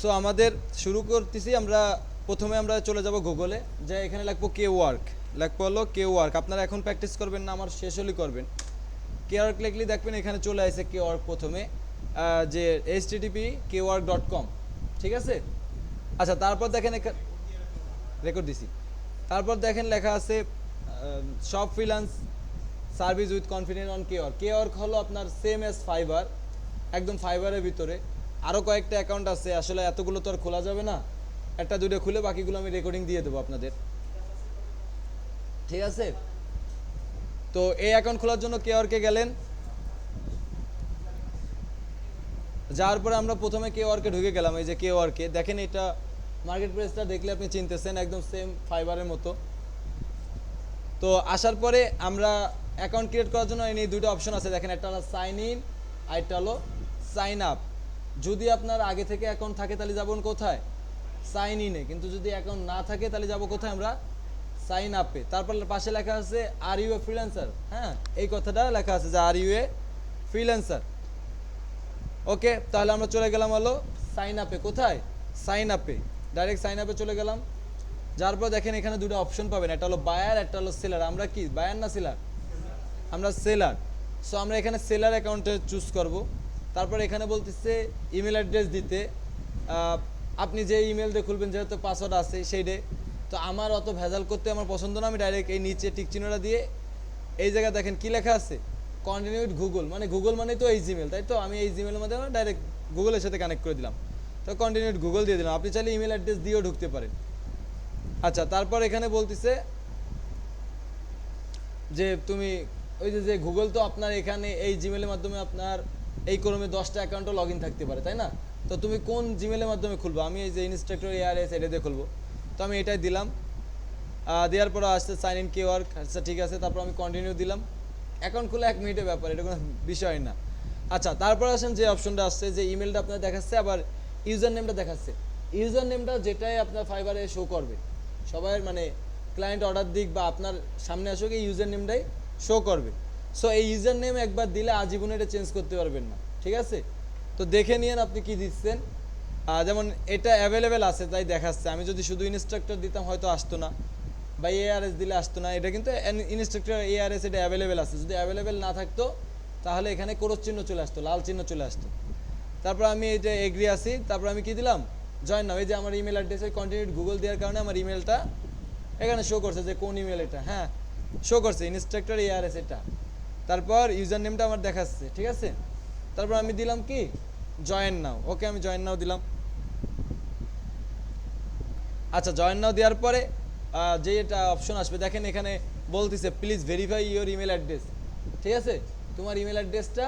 So আমাদের শুরু করতেছি, আমরা প্রথমে আমরা চলে যাব গুগলে যে এখানে লাগবো কে ওয়ার্ক লাগবো হলো কে ওয়ার্ক আপনারা এখন প্র্যাকটিস করবেন না, আমার শেষ হলেই করবেন। কে ওয়ার্ক লিখলে দেখবেন এখানে চলে আসে কে ওয়ার্ক প্রথমে যে HTTP Kwork dot com ঠিক আছে? আচ্ছা তারপর দেখেন রেকর্ড দিছি। তারপর দেখেন লেখা আছে সব freelance service with confidence on Kwork Kwork হলো আপনার সেম এস ফাইবার একদম ফাইবারের ভিতরে। আরও কয়েকটা অ্যাকাউন্ট আছে, আসলে এতগুলো তো আর খোলা যাবে না। একটা দুটো খুলে বাকিগুলো আমি রেকর্ডিং দিয়ে দেবো আপনাদের। ঠিক আছে? তো এই অ্যাকাউন্ট খোলার জন্য কে ওয়ার্কে গেলেন? যাওয়ার পরে আমরা প্রথমে কে ওয়ার্কে ঢুকে গেলাম, এই যে কে ওয়ার্কে দেখেন এটা মার্কেট প্লেসটা দেখলে আপনি চিনতেছেন, একদম সেম ফাইবারের মতো। তো আসার পরে আমরা অ্যাকাউন্ট ক্রিয়েট করার জন্য এই দুটো অপশন আছে। দেখেন, একটা হলো সাইন ইন আর একটা হলো সাইন আপ যদি আপনার আগে থেকে অ্যাকাউন্ট থাকে, তাহলে যাবেন কোথায়? সাইন ইনে কিন্তু যদি অ্যাকাউন্ট না থাকে, তাহলে যাব কোথায় আমরা? সাইন আপে তারপর পাশে লেখা আছে আর ইউ এ ফ্রিল্যান্সার হ্যাঁ এই কথাটা লেখা আছে যে আর ইউ এ ফ্রিল্যান্সার ওকে তাহলে আমরা চলে গেলাম হলো সাইন আপে কোথায়? সাইন আপে ডাইরেক্ট সাইন আপে চলে গেলাম। যার পর দেখেন এখানে দুটো অপশন পাবেন। একটা হলো বায়ার একটা হলো সেলার আমরা কি? বায়ার না সেলার আমরা সেলার সো আমরা এখানে সেলার অ্যাকাউন্টে চুজ করব। তারপর এখানে বলতেছে ইমেল অ্যাড্রেস দিতে। আপনি যে ইমেল দিয়ে খুলবেন, যেহেতু পাসওয়ার্ড আছে সেই ডে তো আমার অত ভেজাল করতে আমার পছন্দ না, আমি ডাইরেক্ট এই নিচে টিক চিহ্নটা দিয়ে এই জায়গায় দেখেন কী লেখা আছে? কন্টিনিউ উইথ গুগল মানে গুগল মানে তো এই জিমেল তাই তো? আমি এই জিমেলের মাধ্যমে ডাইরেক্ট গুগলের সাথে কানেক্ট করে দিলাম। তো কন্টিনিউ উইথ গুগল দিয়ে দিলাম। আপনি চাইলে ইমেল অ্যাড্রেস দিয়েও ঢুকতে পারেন। আচ্ছা তারপর এখানে বলতেছে যে, তুমি, ওই যে গুগল তো আপনার এখানে এই জিমেলের মাধ্যমে আপনার এই ক্রমে দশটা অ্যাকাউন্টও লগ ইন থাকতে পারে, তাই না? তো তুমি কোন জিমেলের মাধ্যমে খুলবো? আমি এই যে ইনস্ট্রাক্টর এআরএস এটা দিয়ে খুলবো। তো আমি এটাই দিলাম। দেওয়ার পর আসছে সাইন ইন কে ওয়ার্ক আচ্ছা ঠিক আছে। তারপর আমি কন্টিনিউ দিলাম। অ্যাকাউন্ট খুলে এক মিনিটের ব্যাপার, এটা কোনো বিষয় না। আচ্ছা তারপর আসেন যে অপশনটা আসছে, যে ইমেলটা আপনার দেখাচ্ছে, আবার ইউজার নেমটা দেখাচ্ছে। ইউজার নেমটা যেটাই আপনার ফাইবারে শো করবে, সবাই মানে ক্লায়েন্ট অর্ডার দিক বা আপনার সামনে আসুক, এই ইউজার নেমটাই শো করবে। সো এই ইউজার নেম একবার দিলে আজীবন এটা চেঞ্জ করতে পারবেন না। ঠিক আছে? তো দেখে নিয়েন আপনি কি দিচ্ছেন। যেমন এটা অ্যাভেলেবেল আছে, তাই দেখাচ্ছে। আমি যদি শুধু ইনস্ট্রাক্টর দিতাম, হয়তো আসতো না। বা এআরএস দিলে আসতো না। এটা কিন্তু ইনস্ট্রাক্টর এআরএস এটা অ্যাভেলেবেল আছে। যদি অ্যাভেলেবেল না থাকতো, তাহলে এখানে ক্রোশ চিহ্ন চলে আসতো, লাল চিহ্ন চলে আসতো। তারপর আমি এটা এগ্রি আসি তারপর আমি কি দিলাম? জয়েন নাও এই যে আমার ইমেল অ্যাড্রেসে কন্টিনিউ গুগল দেওয়ার কারণে আমার ইমেলটা এখানে শো করছে যে কোন ইমেল এটা। হ্যাঁ শো করছে ইনস্ট্রাক্টর এআরএস এটা। তারপর ইউজার নেমটা আমার দেখাচ্ছে, ঠিক আছে? তারপর আমি দিলাম কি? জয়েন নাও ওকে, আমি জয়েন নাও দিলাম। আচ্ছা জয়েন নাও দেওয়ার পরে যে এটা অপশন আসবে, দেখেন এখানে বলতেছে please verify your email address ঠিক আছে? তোমার ইমেল অ্যাড্রেসটা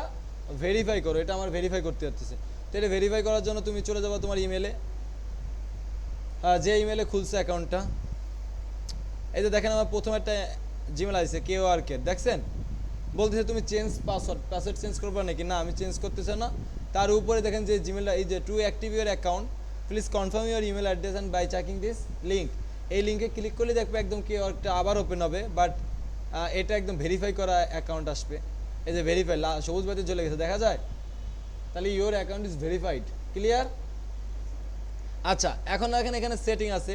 ভেরিফাই করো, এটা আমার ভেরিফাই করতে হচ্ছে। তো এটা ভেরিফাই করার জন্য তুমি চলে যাব তোমার ইমেলে যে ইমেলে খুলছে অ্যাকাউন্টটা এই যে দেখেন আমার প্রথম একটা জিমেল আসছে কেউ আর কে দেখছেন? বলতেছে, তুমি চেঞ্জ পাসওয়ার্ড পাসওয়ার্ড চেঞ্জ করবে নাকি? না, আমি চেঞ্জ করতেছে না। তার উপরে দেখেন যে জিমেলটা এই যে to active your account please confirm your email address and by checking this link এই লিঙ্কে ক্লিক করলে দেখবে একদম কেউ একটা আবার ওপেন হবে বাট এটা একদম ভেরিফাই করা অ্যাকাউন্ট আসবে। এই যে ভেরিফাই সবুজ বাতি চলে গেছে, দেখা যায়? তাহলে your account is verified clear আচ্ছা এখন দেখেন এখানে সেটিং আছে।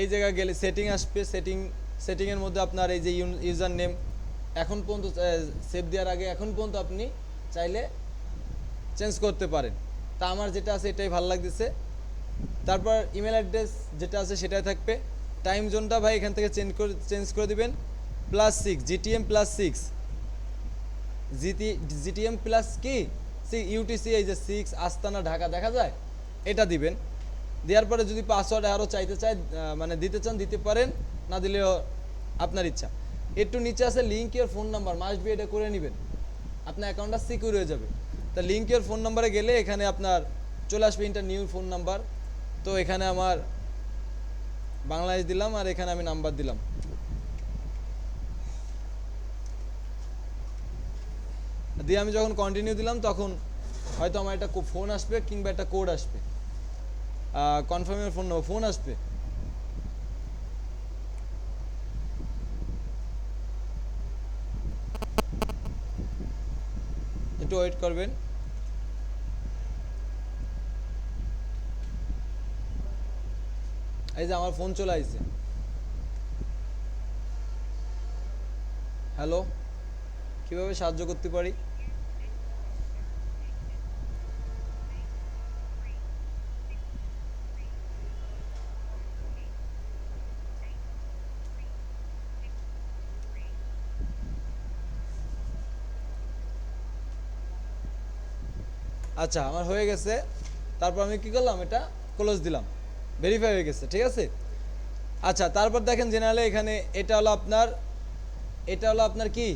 এই জায়গায় গেলে সেটিং আসবে সেটিং সেটিংয়ের মধ্যে আপনার এই যে ইউজার নেম এখন পর্যন্ত সেভ দেওয়ার আগে এখন পর্যন্ত আপনি চাইলে চেঞ্জ করতে পারেন। তা আমার যেটা আছে এটাই ভালো লাগতেছে। তারপর ইমেল অ্যাড্রেস যেটা আছে সেটাই থাকবে। টাইম জোনটা ভাই এখান থেকে চেঞ্জ করে চেঞ্জ করে দিবেন। Plus six GTM plus six GT GTM plus কি? সি ইউটিসি এই যে সিক্স আস্তানা ঢাকা দেখা যায়? এটা দিবেন। দেওয়ার পরে যদি পাসওয়ার্ড আরও চাইতে চায় মানে দিতে চান, দিতে পারেন। না দিলেও আপনার ইচ্ছা। একটু নিচে আছে link your phone number must be এটা করে নেবেন। আপনার অ্যাকাউন্টটা সিকিউর হয়ে যাবে। তা লিঙ্ক ইওর ফোন নাম্বারে গেলে এখানে আপনার চলে আসবে ইন্টার নিউ ফোন নাম্বার তো এখানে আমার বাংলাদেশ দিলাম আর এখানে আমি নাম্বার দিলাম। দিয়ে আমি যখন কন্টিনিউ দিলাম, তখন হয়তো আমার একটা ফোন আসবে কিংবা একটা কোড আসবে। কনফার্মের ফোন নেব ফোন আসবে। একটু ওয়েট করবেন। এই যে আমার ফোন চলে আসছে হ্যালো কীভাবে সাহায্য করতে পারি? আচ্ছা আমার হয়ে গেছে। তারপর আমি কি করলাম? এটা ক্লোজ দিলাম। ভেরিফাই হয়ে গেছে, ঠিক আছে? আচ্ছা তারপর দেখেন জেনারেলে এখানে এটা হলো আপনার, এটা হলো আপনার কি?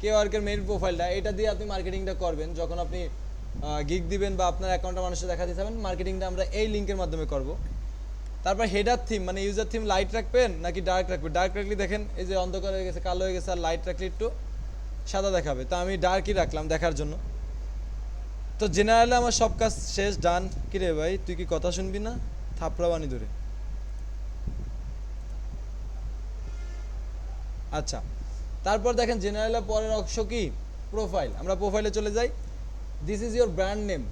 কে ওয়ার্কের মেইন প্রোফাইলটা এটা দিয়ে আপনি মার্কেটিংটা করবেন। যখন আপনি গিগ দিবেন বা আপনার অ্যাকাউন্টটা মানুষের দেখাতে চাবেন মার্কেটিংটা আমরা এই লিঙ্কের মাধ্যমে করব। তারপর হেডার থিম মানে ইউজার থিম লাইট রাখবেন নাকি ডার্ক রাখবেন? ডার্ক রাখলে দেখেন এই যে অন্ধকার হয়ে গেছে, কালো হয়ে গেছে, আর লাইট রাখলে একটু সাদা দেখাবে। তো আমি ডার্কই রাখলাম দেখার জন্য। তো জেনারেলে আমার সব কাজ শেষ, ডান। কিরে ভাই, তুই কি কথা শুনবি না? থাপড়া বানি ধরে। আচ্ছা তারপর দেখেন জেনারেলের পরের অংশ কি? প্রোফাইল। আমরা প্রোফাইলে চলে যাই। This is your brand name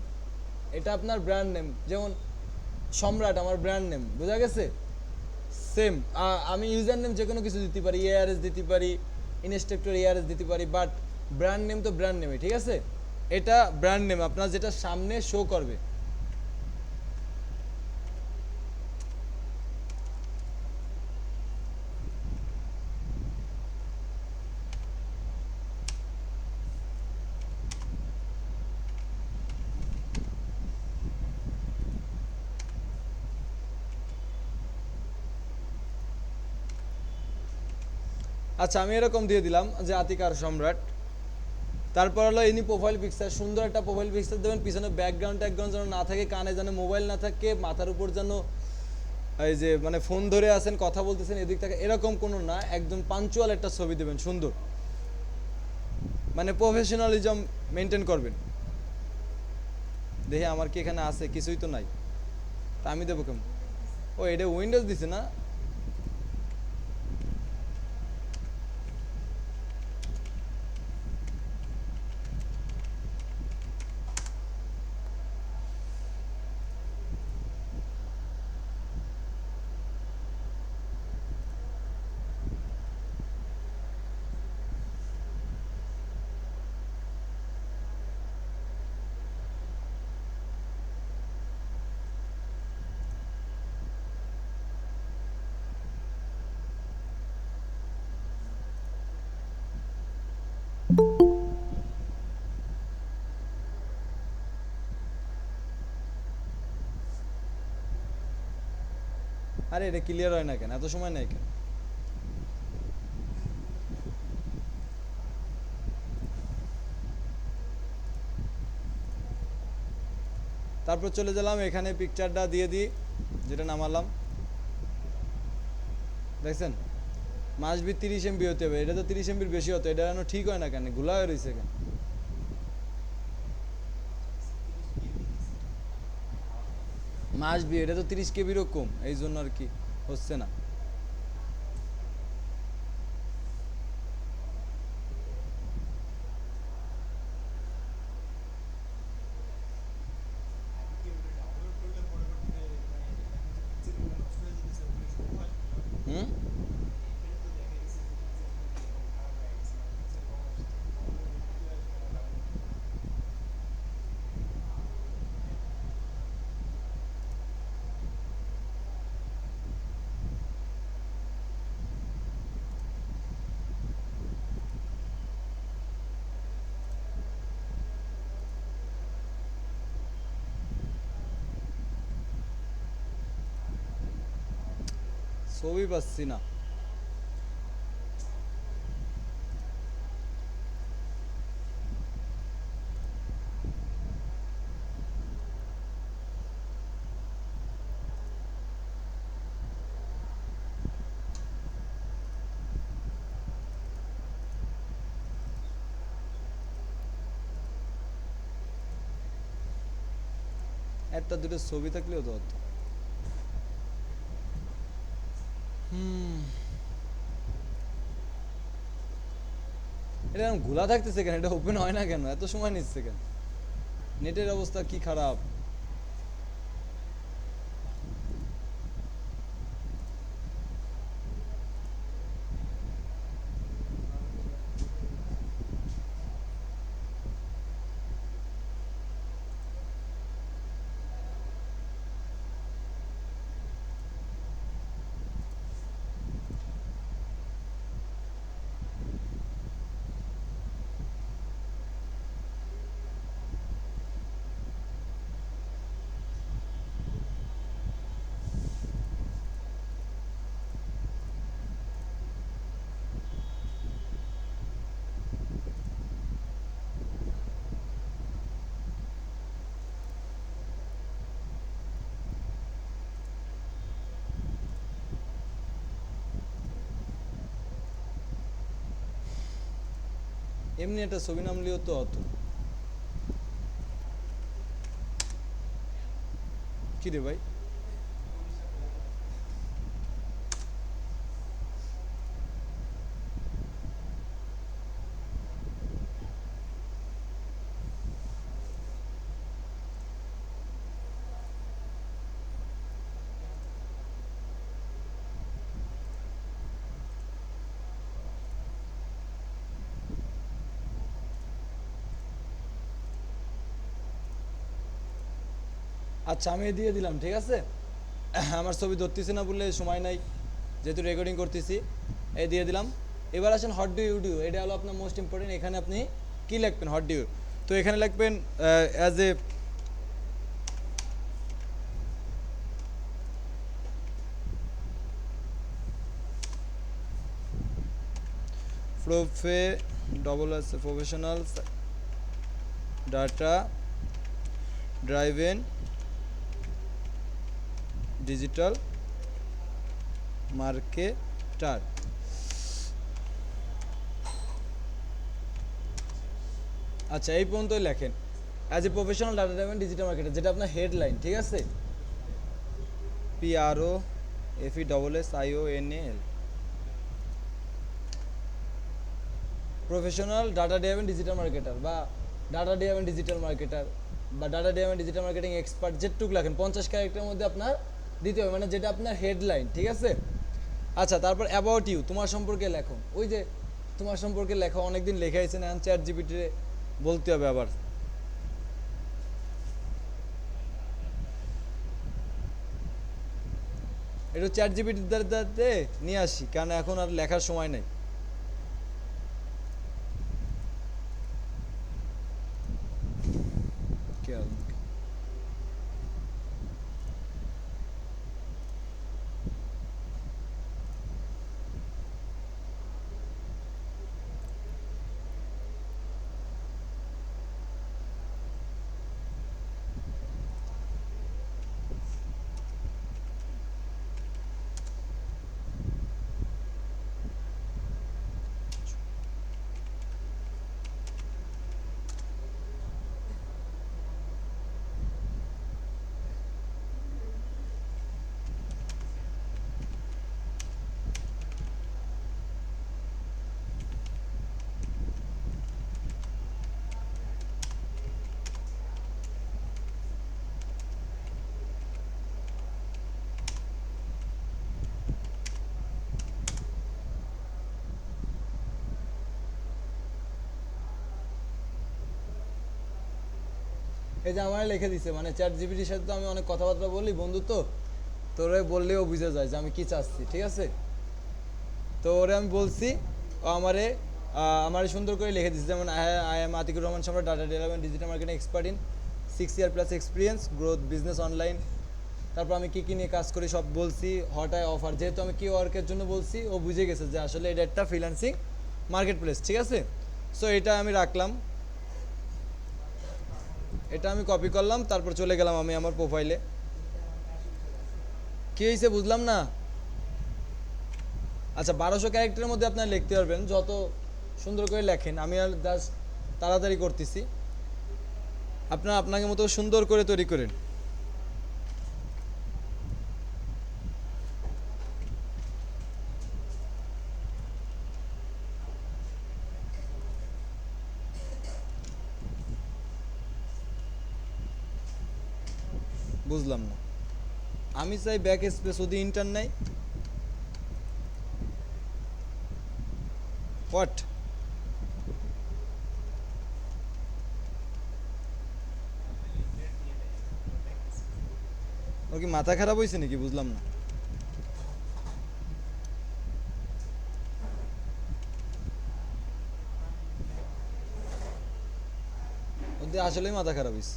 এটা আপনার ব্র্যান্ড নেম যেমন সম্রাট, আমার ব্র্যান্ড নেম বোঝা গেছে? সেম আমি ইউজার নেম যে কোনো কিছু দিতে পারি এআরএস দিতে পারি ইনস্ট্রাক্টর এআরএস দিতে পারি বাট ব্র্যান্ড নেম তো ব্র্যান্ড নেমে ঠিক আছে? এটা ব্র্যান্ড নেম আপনার যেটা সামনে শো করবে। আচ্ছা আমি এরকম দিয়ে দিলাম যে আতিকার সম্রাট। তারপর হলো ইনি প্রোফাইল পিকচার সুন্দর একটা প্রোফাইল পিকচার দেবেন, পিছনে ব্যাকগ্রাউন্ড ট্যাকগ্রাউন্ড যেন না থাকে, কানে যেন মোবাইল না থাকে, মাথার উপর যেন এই যে মানে ফোন ধরে আছেন, কথা বলতেছেন, এদিক থেকে এরকম কোনো না, একদম পাঞ্চুয়াল একটা ছবি দেবেন, সুন্দর। মানে প্রফেশনালিজম মেনটেন করবেন। দেখে আমার কি এখানে আছে, কিছুই তো নাই। তা আমি দেবো কেমন? ও, এটা উইন্ডোজ দিছে না? আরে এটা ক্লিয়ার হয় না কেন? এত সময় নাই কেন? তারপর চলে গেলাম, এখানে পিকচারটা দিয়ে দিই, যেটা নামালাম। দেখছেন? মাস বি তিরিশ এমবি হতে হবে, এটা তো তিরিশ এমবির বেশি হতো, এটা যেন ঠিক হয় না কেন? ঘোলা হয়ে রয়েছে কেন? মাস বি এটা তো তিরিশ কেবিরও কম এই জন্য আর কি হচ্ছে না। ছবি পাচ্ছি না। একটা দুটো ছবি থাকলেও তো হতো। এটা ঘোলা থাকতেছে কেন? এটা ওপেন হয় না কেন? এত সময় নিচ্ছে কেন? নেটের অবস্থা কি খারাপ? এমনি একটা ছবি নাম লিও তো অত। কি রে ভাই? আচ্ছা আমি দিয়ে দিলাম, ঠিক আছে? আমার ছবি ধরতেছি না বললে সময় নাই, যেহেতু রেকর্ডিং করতেছি, এই দিয়ে দিলাম। এবার আসেন হট ডু ইউ ডু এটা হলো আপনার মোস্ট ইম্পর্টেন্ট এখানে আপনি কি লিখবেন হট ডিউ তো এখানে লিখবেন as a prof double S professional data driven digital marketer. আচ্ছা এই পর্যন্তই লেখেন। As a professional data driven digital marketer যেটা আপনার হেডলাইন ঠিক আছে? P R O F double S I O N L professional data driven digital marketer বা data driven digital marketer বা data driven digital marketing expert যেটুক লেখেন, পঞ্চাশ ক্যারেক্টারের মধ্যে আপনার হবে মানে যেটা আপনার হেডলাইন ঠিক আছে? আচ্ছা তারপর অ্যাবাউট ইউ তোমার সম্পর্কে লেখো। ওই যে তোমার সম্পর্কে লেখা, অনেকদিন লেখা হয়েছে না চ্যাট জিপিটিতে বলতে হবে আবার। একটু চ্যাট জিপিটির দ্বারা নিয়ে আসি, কারণ এখন আর লেখার সময় নেই কি আর এই যে আমার লিখে দিছে মানে চ্যাট জিপিটির সাথে তো আমি অনেক কথাবার্তা বলি, বন্ধু তো। তোরে বললেও বুঝে যায় যে আমি কি চাচ্ছি, ঠিক আছে? তো ওরে আমি বলছি, ও আমারে আমারে সুন্দর করে লিখে দিচ্ছে যেমন I M Atiqur Rahman Samrat data development digital marketing expert in six year plus experience growth business online তারপর আমি কী কী নিয়ে কাজ করি সব বলছি হটায় অফার যেহেতু আমি কি ওয়ার্কের জন্য বলছি, ও বুঝে গেছে যে আসলে এটা একটা ফ্রিল্যান্সিং মার্কেট প্লেস ঠিক আছে? সো এটা আমি রাখলাম। এটা আমি কপি করলাম, তারপর চলে গেলাম আমি আমার প্রোফাইলে কে হয়েছে বুঝলাম না? আচ্ছা বারোশো ক্যারেক্টারের মধ্যে আপনারা লিখতে পারবেন, যত সুন্দর করে লেখেন, আমি আর দাস তাড়াতাড়ি করতেছি। আপনারা আপনাকে মতো সুন্দর করে তৈরি করেন বুঝলাম না আমি চাই ব্যাক স্পেস যদি ইন্টার নাই হোয়াট ওর কি মাথা খারাপ হয়েছে নাকি? বুঝলাম না। ওদের আসলেই মাথা খারাপ হয়েছে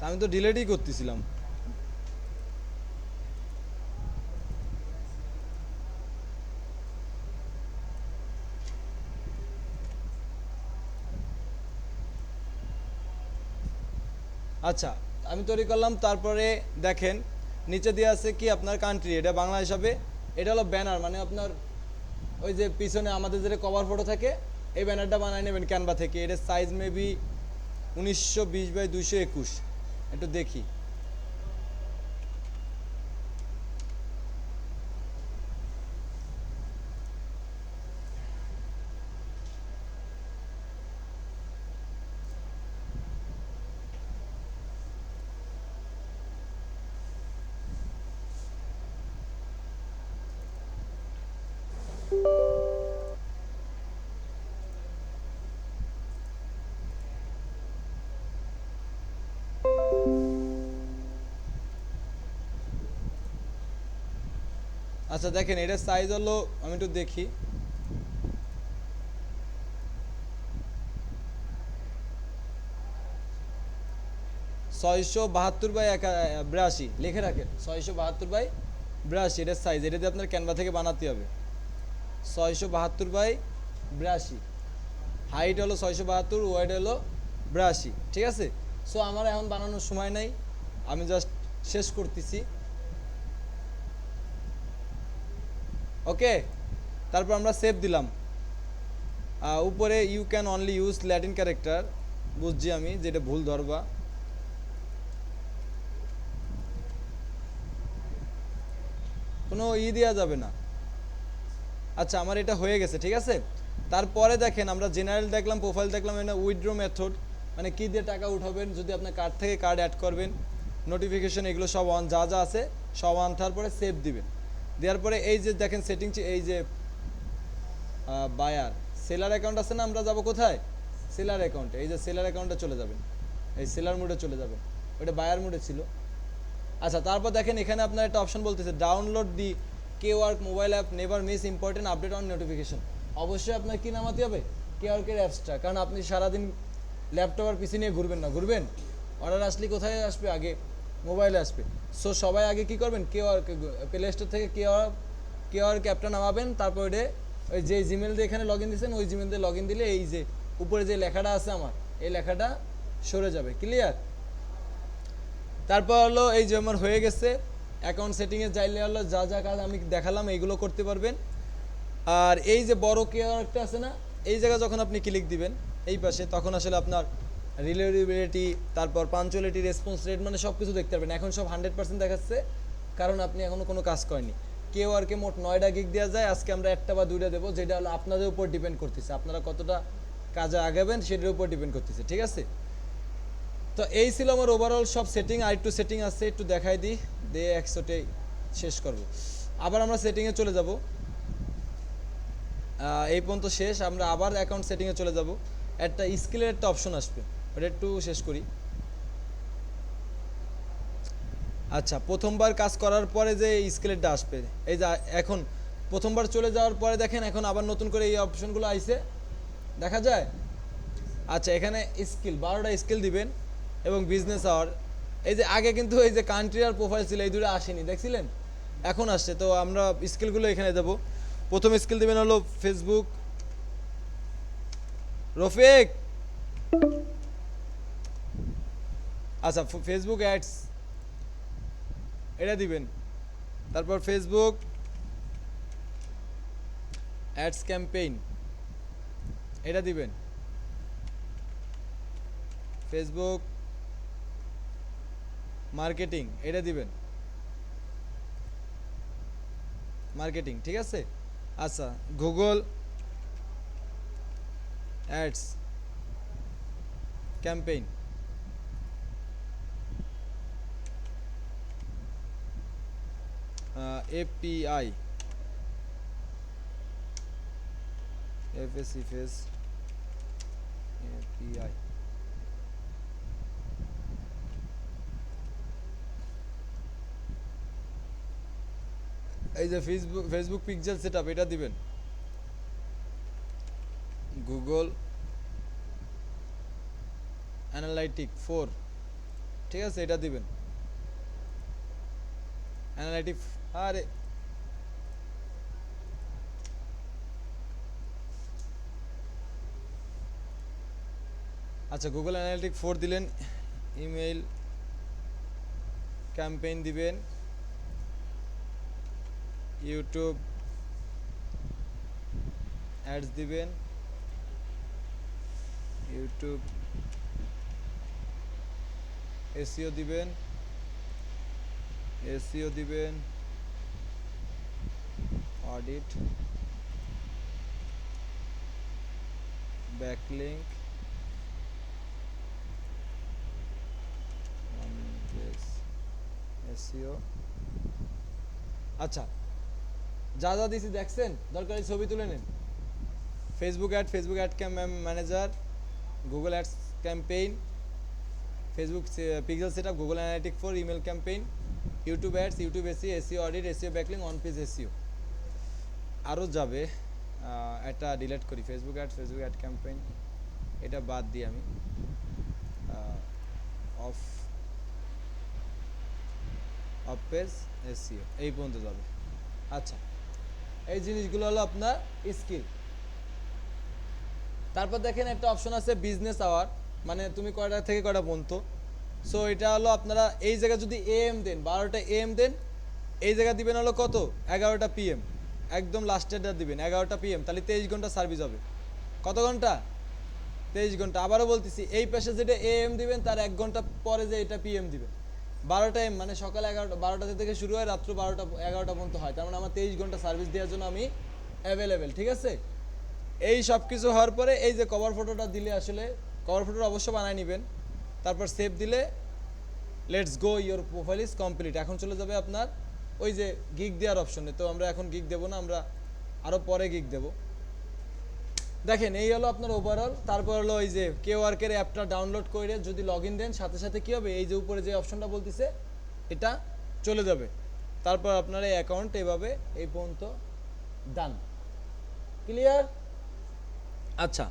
তা আমি তো ডিলেটই করতেছিলাম। আচ্ছা আমি তৈরি করলাম, তারপরে দেখেন, নিচে দিয়ে আছে কি আপনার কান্ট্রি এটা বাংলা হিসাবে এটা হলো ব্যানার মানে আপনার ওই যে পিছনে আমাদের যে কভার ফটো থাকে, এই ব্যানারটা বানায় নেবেন ক্যানভা থেকে, এটার সাইজ মেবি উনিশশো বিশ বাই দুইশো একুশ। একটু দেখি। আচ্ছা দেখেন, এটার সাইজ হলো, আমি একটু দেখি। ছয়শো বাহাত্তর বাই একা বিরাশি, লিখে রাখেন। ছয়শো বাহাত্তর বাই বিরাশি, এটার সাইজ এটা দিয়ে আপনার ক্যানভা থেকে বানাতে হবে। ছয়শো বাহাত্তর বাই বিরাশি। হাইট হলো ছয়শো বাহাত্তর ওয়াইড হলো বিরাশি, ঠিক আছে? সো আমার এখন বানানোর সময় নাই, আমি জাস্ট শেষ করতেছি। ওকে? তারপর আমরা সেভ দিলাম। উপরে you can only use Latin character বুঝছি আমি, যেটা ভুল ধরবা। কোনো ই দেওয়া যাবে না। আচ্ছা আমার এটা হয়ে গেছে, ঠিক আছে? তারপরে দেখেন, আমরা জেনারেল দেখলাম প্রোফাইল দেখলাম এটা উইথড্র মেথড মানে কী দিয়ে টাকা উঠাবেন, যদি আপনার কার্ড থেকে কার্ড অ্যাড করবেন নোটিফিকেশন এগুলো সব অন যা যা আছে, সব অন তারপরে সেভ দিবেন। দেওয়ার পরে এই যে দেখেন সেটিং এই যে বায়ার সেলার অ্যাকাউন্ট আছে না, আমরা যাব কোথায়? সেলার অ্যাকাউন্টে এই যে সেলার অ্যাকাউন্টে চলে যাবেন। এই সেলার মোডে চলে যাবেন। ওটা বায়ার মোডে ছিল। আচ্ছা তারপর দেখেন এখানে আপনার একটা অপশন বলতেছে download the Kwork mobile app never miss important update on notification অবশ্যই আপনার কি নামাতে হবে? কে ওয়ার্কের অ্যাপসটা কারণ আপনি সারাদিন ল্যাপটপ আর পিসি নিয়ে ঘুরবেন না। ঘুরবেন? অর্ডার আসলে কোথায় আসবে? আগে মোবাইলে আসবে। সো সবাই আগে কি করবেন? কে ওয়ার্ক প্লে স্টোর থেকে কে ওয়ার্ক কে ওয়ার্ক অ্যাপটা নামাবেন, তারপর ওটা ওই যে জিমেল দিয়ে এখানে লগ ইন দিয়েছেন, ওই জিমেল দিয়ে লগ ইন দিলে এই যে উপরে যে লেখাটা আছে আমার, এই লেখাটা সরে যাবে। ক্লিয়ার তারপর হলো এই যে আমার হয়ে গেছে। অ্যাকাউন্ট সেটিংয়ে যাইলে হলো যা যা কাজ আমি দেখালাম, এইগুলো করতে পারবেন। আর এই যে বড় কেয়ারটা আছে না, এই জায়গায় যখন আপনি ক্লিক দিবেন, এই পাশে, তখন আসলে আপনার রিলেটিভিলিটি তারপর পাঞ্চুয়ালিটি রেসপন্স রেট মানে সব কিছু দেখতে পারবেন। এখন সব হান্ড্রেড পার্সেন্ট দেখাচ্ছে, কারণ আপনি এখনও কোনো কাজ করেনি কেউ আর কে মোট নয়টা গিগ দেওয়া যায়, আজকে আমরা একটা বা দুইটা দেবো, যেটা হলো আপনাদের উপর ডিপেন্ড করতেছে। আপনারা কতটা কাজে আগাবেন, সেটার উপর ডিপেন্ড করতেছে, ঠিক আছে? তো এই ছিল আমার ওভারঅল সব সেটিং আর একটু সেটিং আছে, একটু দেখাই দিই, দিয়ে একশোটে শেষ করব। আবার আমরা সেটিংয়ে চলে যাব। এই পর্যন্ত শেষ, আমরা আবার অ্যাকাউন্ট সেটিংয়ে চলে যাব। একটা স্কিলের একটা অপশন আসবে। ওটা একটু শেষ করি। আচ্ছা প্রথমবার কাজ করার পরে যে স্কেলেটটা আসবে, এই যে এখন প্রথমবার চলে যাওয়ার পরে দেখেন এখন আবার নতুন করে এই অপশনগুলো আইছে। দেখা যায়? আচ্ছা এখানে স্কিল বারোটা স্কিল দিবেন এবং বিজনেস আওয়ার এই যে আগে কিন্তু এই যে কান্ট্রি আর প্রোফাইল ছিল, এই দুটো আসেনি, দেখছিলেন? এখন আসছে, তো আমরা স্কিলগুলো এখানে দেব। প্রথম স্কিল দিবেন হলো ফেসবুক রফিক! আচ্ছা ফেসবুক অ্যাডস এটা দিবেন। তারপর ফেসবুক অ্যাডস ক্যাম্পেইন এটা দিবেন। ফেসবুক মার্কেটিং এটা দিবেন। মার্কেটিং ঠিক আছে? আচ্ছা Google ads campaign API FS IFS API এই যে ফেসবুক ফেসবুক পিকচার সেট এটা দিবেন। গুগল অ্যানালাইটিক ফোর ঠিক আছে, এটা দিবেন। অ্যানালাইটিক আরে। আচ্ছা গুগল অ্যানালিটিক ফোর দিলেন ইমেইল ক্যাম্পেইন দিবেন ইউটিউব অ্যাডস দিবেন ইউটিউব এসিও দিবেন এসিও দিবেন অডিট ব্যাকলিঙ্ক এসিও আচ্ছা যা যা দিছি দেখছেন, দরকারি ছবি তুলে নিন। Facebook ad Facebook ad cam manager Google ads campaign Facebook pixel set up Google analytic for email campaign YouTube ads YouTube SE SEO audit SEO backlink on page SEO আরও যাবে এটা ডিলিট করি। Facebook ad Facebook ad campaign এটা বাদ দিই আমি। Of of page SEO এই পর্যন্ত যাবে। আচ্ছা এই জিনিসগুলো হলো আপনার স্কিল তারপর দেখেন একটা অপশন আছে বিজনেস আওয়ার মানে তুমি কয়টা থেকে কয়টা পর্যন্ত। সো এটা হলো আপনারা এই জায়গায় যদি এ এম দেন, বারোটা এ এম দেন, এই জায়গা দিবেন হলো কত? এগারোটা পিএম একদম লাস্টেরটা দিবেন, এগারোটা পিএম তাহলে তেইশ ঘণ্টা সার্ভিস হবে। কত ঘণ্টা? তেইশ ঘণ্টা। আবারও বলতেছি, এই পেশে যেটা এ এম দিবেন, তার এক ঘণ্টা পরে যে এটা পিএম দিবেন। বারোটা এম মানে সকাল এগারোটা, বারোটা থেকে শুরু হয়, রাত্র বারোটা, এগারোটা পর্যন্ত হয়। তার মানে আমার তেইশ ঘণ্টা সার্ভিস দেওয়ার জন্য আমি অ্যাভেলেবেল ঠিক আছে? এই সব কিছু হওয়ার পরে এই যে কভার ফটোটা দিলে আসলে কভার ফটোটা অবশ্য বানায় নেবেন। তারপর সেভ দিলে let's go your profile is complete এখন চলে যাবে আপনার ওই যে গিগ দেওয়ার অপশনে তো আমরা এখন গিগ দেবো না, আমরা আরও পরে গিগ দেবো। দেখেন, এই হলো আপনার ওভারঅল তারপর হলো ওই যে কে ওয়ার্কের অ্যাপটা ডাউনলোড করে যদি লগ ইন দেন, সাথে সাথে কী হবে? এই যে উপরে যে অপশনটা বলতেছে, এটা চলে যাবে। তারপর আপনার এই অ্যাকাউন্ট এভাবে এই পর্যন্ত ডান ক্লিয়ার আচ্ছা